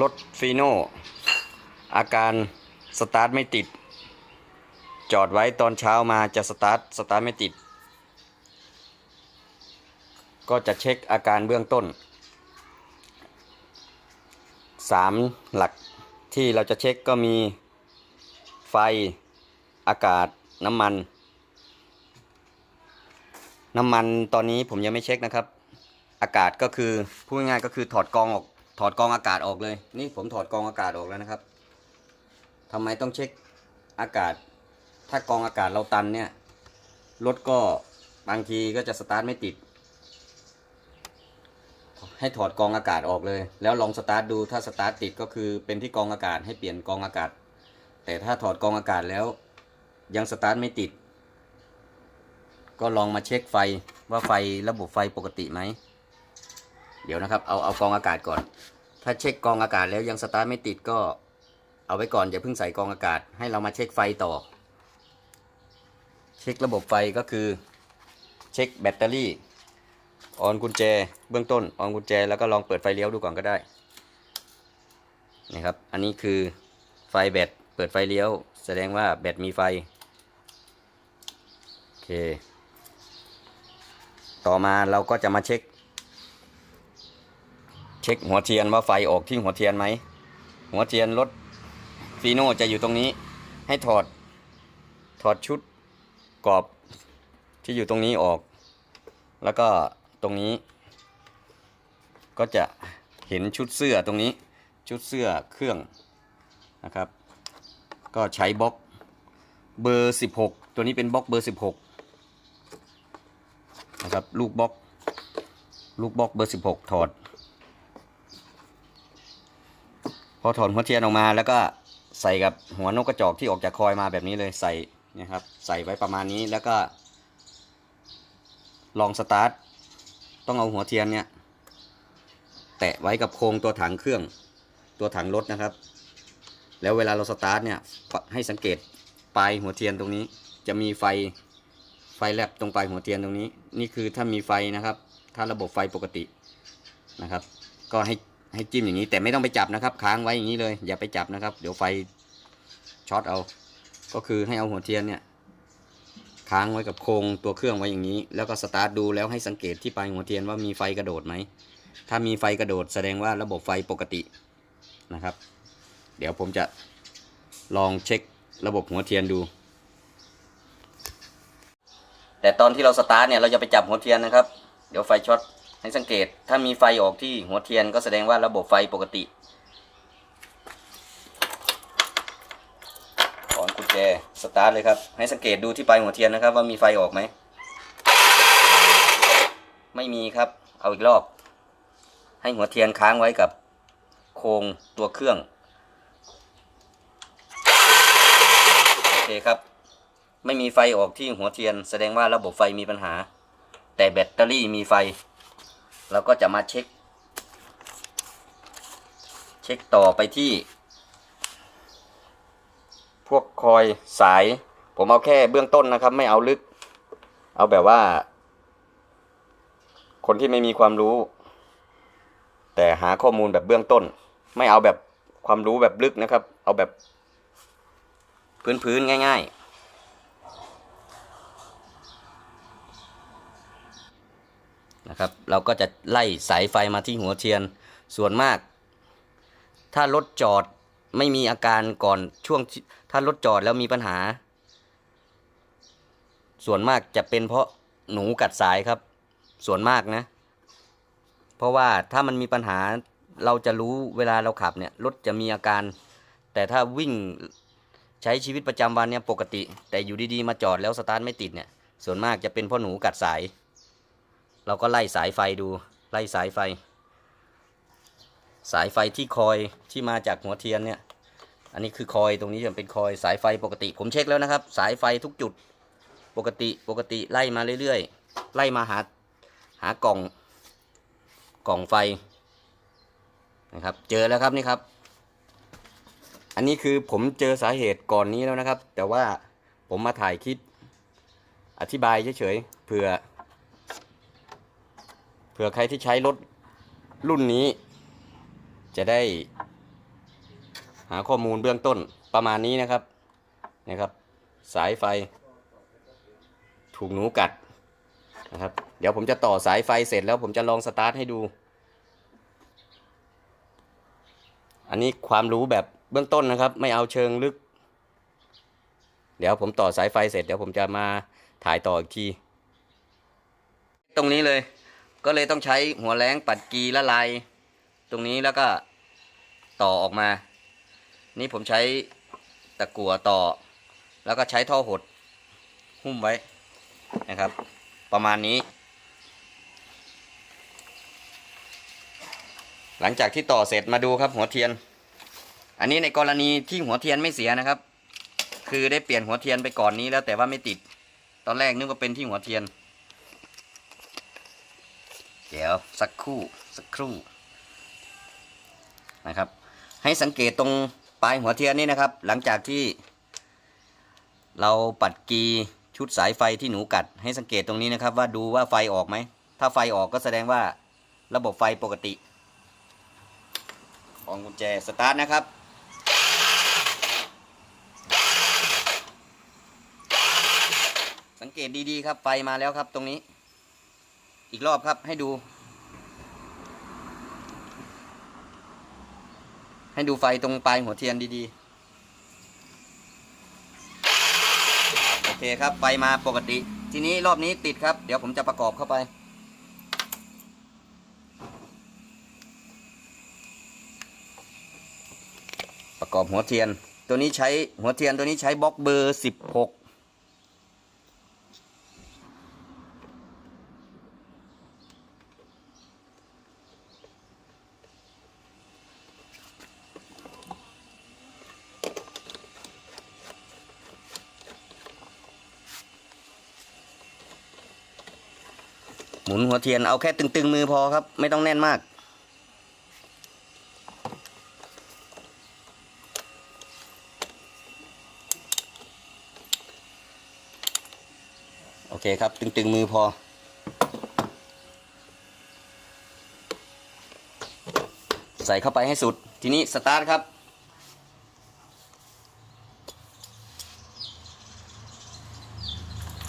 รถฟีโน่อาการสตาร์ทไม่ติด จอดไว้ตอนเช้ามาจะสตาร์ทสตาร์ทไม่ติด ก็จะเช็คอาการเบื้องต้น 3 หลักที่เราจะเช็คก็มีไฟ อากาศ น้ำมัน น้ำมันตอนนี้ผมยังไม่เช็คนะครับ อากาศก็คือพูดง่ายก็คือถอดกรองออก ถอดกองอากาศออกเลย นี่ผมถอดกองอากาศออกแล้วนะครับทำไมต้องเช็คอากาศ ถ้ากองอากาศเราตันเนี่ยรถก็บางทีก็จะสตาร์ทไม่ติด ให้ถอดกองอากาศออกเลย แล้วลองสตาร์ทดูถ้าสตาร์ทติดก็คือเป็นที่กองอากาศให้เปลี่ยนกองอากาศ แต่ถ้าถอดกองอากาศแล้วยังสตาร์ทไม่ติด ก็ลองมาเช็คไฟว่าไฟระบบไฟปกติไหม เดี๋ยวนะครับ เอาเอากองอากาศก่อน ถ้าเช็คกองอากาศแล้วยังสตาร์ทไม่ติดก็เอาไว้ก่อนอย่าเพิ่งใส่กองอากาศ ให้เรามาเช็คไฟต่อ เช็คระบบไฟก็คือ เช็คแบตเตอรี่ออนกุญแจเบื้องต้นออนกุญแจแล้วก็ลองเปิดไฟเลี้ยวดูก่อนก็ได้นี่ครับ อันนี้คือไฟแบตเปิดไฟเลี้ยว แสดงว่าแบตมีไฟโอเค ต่อมาเราก็จะมาเช็ค เช็คหัวเทียนว่าไฟออกที่หัวเทียนไหม หัวเทียนรถฟีโน่จะอยู่ตรงนี้ ให้ถอด ถอดชุดกรอบที่อยู่ตรงนี้ออก แล้วก็ตรงนี้ ก็จะเห็นชุดเสื้อตรงนี้ ชุดเสื้อเครื่องนะครับ ก็ใช้บล็อกเบอร์ 16 ตัวนี้เป็นบล็อกเบอร์ 16 นะครับ ลูกบล็อก ลูกบล็อกเบอร์ 16 ถอด พอถอดหัวเทียนออกมาแล้วก็ใส่กับหัวนกกระจอกที่ออกจากคอยมาแบบนี้เลยใส่นะครับ ใส่ไว้ประมาณนี้แล้วก็ ลองสตาร์ทต้องเอาหัวเทียนเนี่ย แตะไว้กับโครงตัวถังเครื่อง ตัวถังรถนะครับ แล้วเวลาเราสตาร์ทเนี่ยให้สังเกตปลายหัวเทียนตรงนี้ จะมีไฟไฟแลบตรงปลายหัวเทียนตรงนี้ นี่คือถ้ามีไฟนะครับ ถ้าระบบไฟปกตินะครับ ก็ให้ ให้จิ้มอย่างนี้แต่ไม่ต้องไปจับนะครับ ค้างไว้อย่างนี้เลย อย่าไปจับนะครับ เดี๋ยวไฟช็อตเอา ก็คือให้เอาหัวเทียนเนี่ยค้างไว้กับโครงตัวเครื่องไว้อย่างนี้ แล้วก็สตาร์ทดูแล้วให้สังเกตที่ปลายหัวเทียนว่ามีไฟกระโดดไหมถ้ามีไฟกระโดดแสดงว่าระบบไฟปกตินะครับ เดี๋ยวผมจะลองเช็คระบบหัวเทียนดู แต่ตอนที่เราสตาร์ทเนี่ยเราจะไปจับหัวเทียนนะครับ เดี๋ยวไฟช็อต ให้สังเกตถ้ามีไฟออกที่หัวเทียนก็แสดงว่าระบบไฟปกติถอนกุญแจสตาร์ทเลยครับ ให้สังเกตดูที่ปลายหัวเทียนนะครับ ว่ามีไฟออกไหม ไม่มีครับ เอาอีกรอบ ให้หัวเทียนค้างไว้กับโครงตัวเครื่อง โอเคครับ ไม่มีไฟออกที่หัวเทียน แสดงว่าระบบไฟมีปัญหา แต่แบตเตอรี่มีไฟ เราก็จะมาเช็ค เช็คต่อไปที่ พวกคอยสาย ผมเอาแค่เบื้องต้นนะครับ ไม่เอาลึก เอาแบบว่า คนที่ไม่มีความรู้ แต่หาข้อมูลแบบเบื้องต้น ไม่เอาแบบความรู้แบบลึกนะครับ เอาแบบ พื้นๆง่าย ๆ นะครับ เราก็จะไล่สายไฟมาที่หัวเทียนส่วนมาก ถ้ารถจอดไม่มีอาการก่อนช่วงถ้ารถจอดแล้วมีปัญหา ส่วนมากจะเป็นเพราะหนูกัดสายครับ ส่วนมากนะ เพราะว่าถ้ามันมีปัญหาเราจะรู้เวลาเราขับเนี่ยรถจะมีอาการ แต่ถ้าวิ่งใช้ชีวิตประจำวันเนี่ยปกติ แต่อยู่ดีๆมาจอดแล้วสตาร์ทไม่ติดเนี่ยส่วนมากจะเป็นเพราะหนูกัดสาย เราก็ไล่สายไฟดู ไล่สายไฟ สายไฟที่คอยที่มาจากหัวเทียนเนี่ย อันนี้คือคอยตรงนี้จะเป็นคอยสายไฟปกติ ผมเช็คแล้วนะครับ สายไฟทุกจุดปกติปกติไล่มาเรื่อยๆ ไล่มาหาหากล่องกล่องไฟนะครับ เจอแล้วครับนี่ครับ อันนี้คือผมเจอสาเหตุก่อนนี้แล้วนะครับ แต่ว่าผมมาถ่ายคลิปอธิบายเฉยๆเผื่อ ผื่อใครที่ใช้รถรุ่นนี้ จะได้ หาข้อมูลเบื้องต้นประมาณนี้นะครับนะครับ สายไฟ ถูกหนูกัดนะครับ เดี๋ยวผมจะต่อสายไฟเสร็จแล้วผมจะลองสตาร์ทให้ดู อันนี้ความรู้แบบเบื้องต้นนะครับ ไม่เอาเชิงลึก เดี๋ยวผมต่อสายไฟเสร็จเดี๋ยวผมจะมาถ่ายต่ออีกที ตรงนี้เลย ก็เลยต้องใช้หัวแรงปัดกีละลายตรงนี้แล้วก็ต่อออกมา นี่ผมใช้ตะกั่วต่อ แล้วก็ใช้ท่อหดหุ้มไว้นะครับ ประมาณนี้ หลังจากที่ต่อเสร็จมาดูครับหัวเทียน อันนี้ในกรณีที่หัวเทียนไม่เสียนะครับ คือได้เปลี่ยนหัวเทียนไปก่อนนี้แล้วแต่ว่าไม่ติด ตอนแรกนึกว่าเป็นที่หัวเทียน เดี๋ยวสักครู่สักครู่นะครับ ให้สังเกตตรงปลายหัวเทียนนี่นะครับ หลังจากที่ เราปัดกีชุดสายไฟที่หนูกัด ให้สังเกตตรงนี้นะครับ ว่าดูว่าไฟออกไหม ถ้าไฟออกก็แสดงว่าระบบไฟปกติ ของกุญแจสตาร์ทนะครับสังเกตดีๆครับไฟมาแล้วครับตรงนี้ อีกรอบครับให้ดู ให้ดูไฟตรงปลายหัวเทียนดีๆ โอเคครับไฟมาปกติ ทีนี้รอบนี้ติดครับ เดี๋ยวผมจะประกอบเข้าไปประกอบหัวเทียน ตัวนี้ใช้หัวเทียนตัวนี้ใช้บล็อกเบอร์ 16 มุนหัวเทียนเอาแค่ตึงๆมือพอครับ ไม่ต้องแน่นมาก โอเคครับ ตึงๆมือพอใส่เข้าไปให้สุด ทีนี้สตาร์ทครับ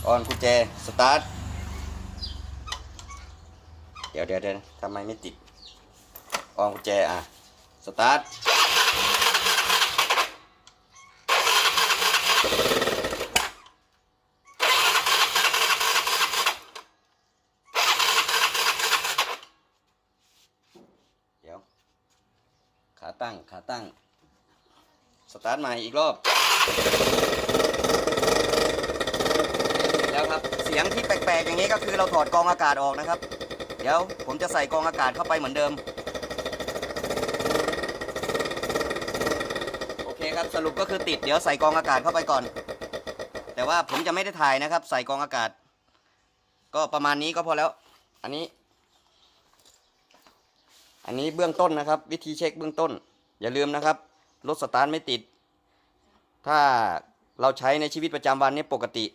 ออนกุญแจ สตาร์ท เดี๋ยวเดี๋ยวเดี๋ยวทำไมไม่ติดออนกุญแจอะ สตาร์ท เดี๋ยว ขาตั้ง ขาตั้ง สตาร์ทใหม่อีกรอบ แล้วครับ เสียงที่แปลกๆอย่างนี้ก็คือเราถอดกองอากาศออกนะครับ เดี๋ยวผมจะใส่กองอากาศเข้าไปเหมือนเดิม โอเคครับสรุปก็คือติดเดี๋ยวใส่กองอากาศเข้าไปก่อน แต่ว่าผมจะไม่ได้ถ่ายนะครับ ใส่กองอากาศ ก็ประมาณนี้ก็พอแล้ว อันนี้ อันนี้เบื้องต้นนะครับ วิธีเช็คเบื้องต้น อย่าลืมนะครับรถสตาร์ทไม่ติด ถ้าเราใช้ในชีวิตประจำวันเนี่ยปกติ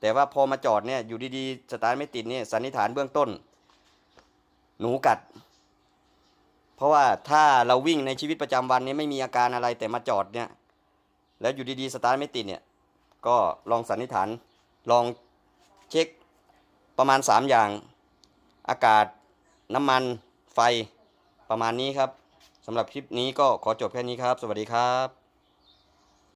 แต่ว่าพอมาจอดเนี่ยอยู่ดีๆสตาร์ทไม่ติดเนี่ยสันนิษฐานเบื้องต้น หนูกัด เพราะว่าถ้าเราวิ่งในชีวิตประจำวันนี่ยไม่มีอาการอะไรแต่มาจอดเนี่ย แล้วอยู่ดีๆสตาร์ทไม่ติดเนี่ย ก็ลองสันนิษฐานลองเช็คประมาณ 3 อย่าง อากาศน้ำมันไฟประมาณนี้ครับสำหรับคลิปนี้ก็ขอจบแค่นี้ครับ สวัสดีครับ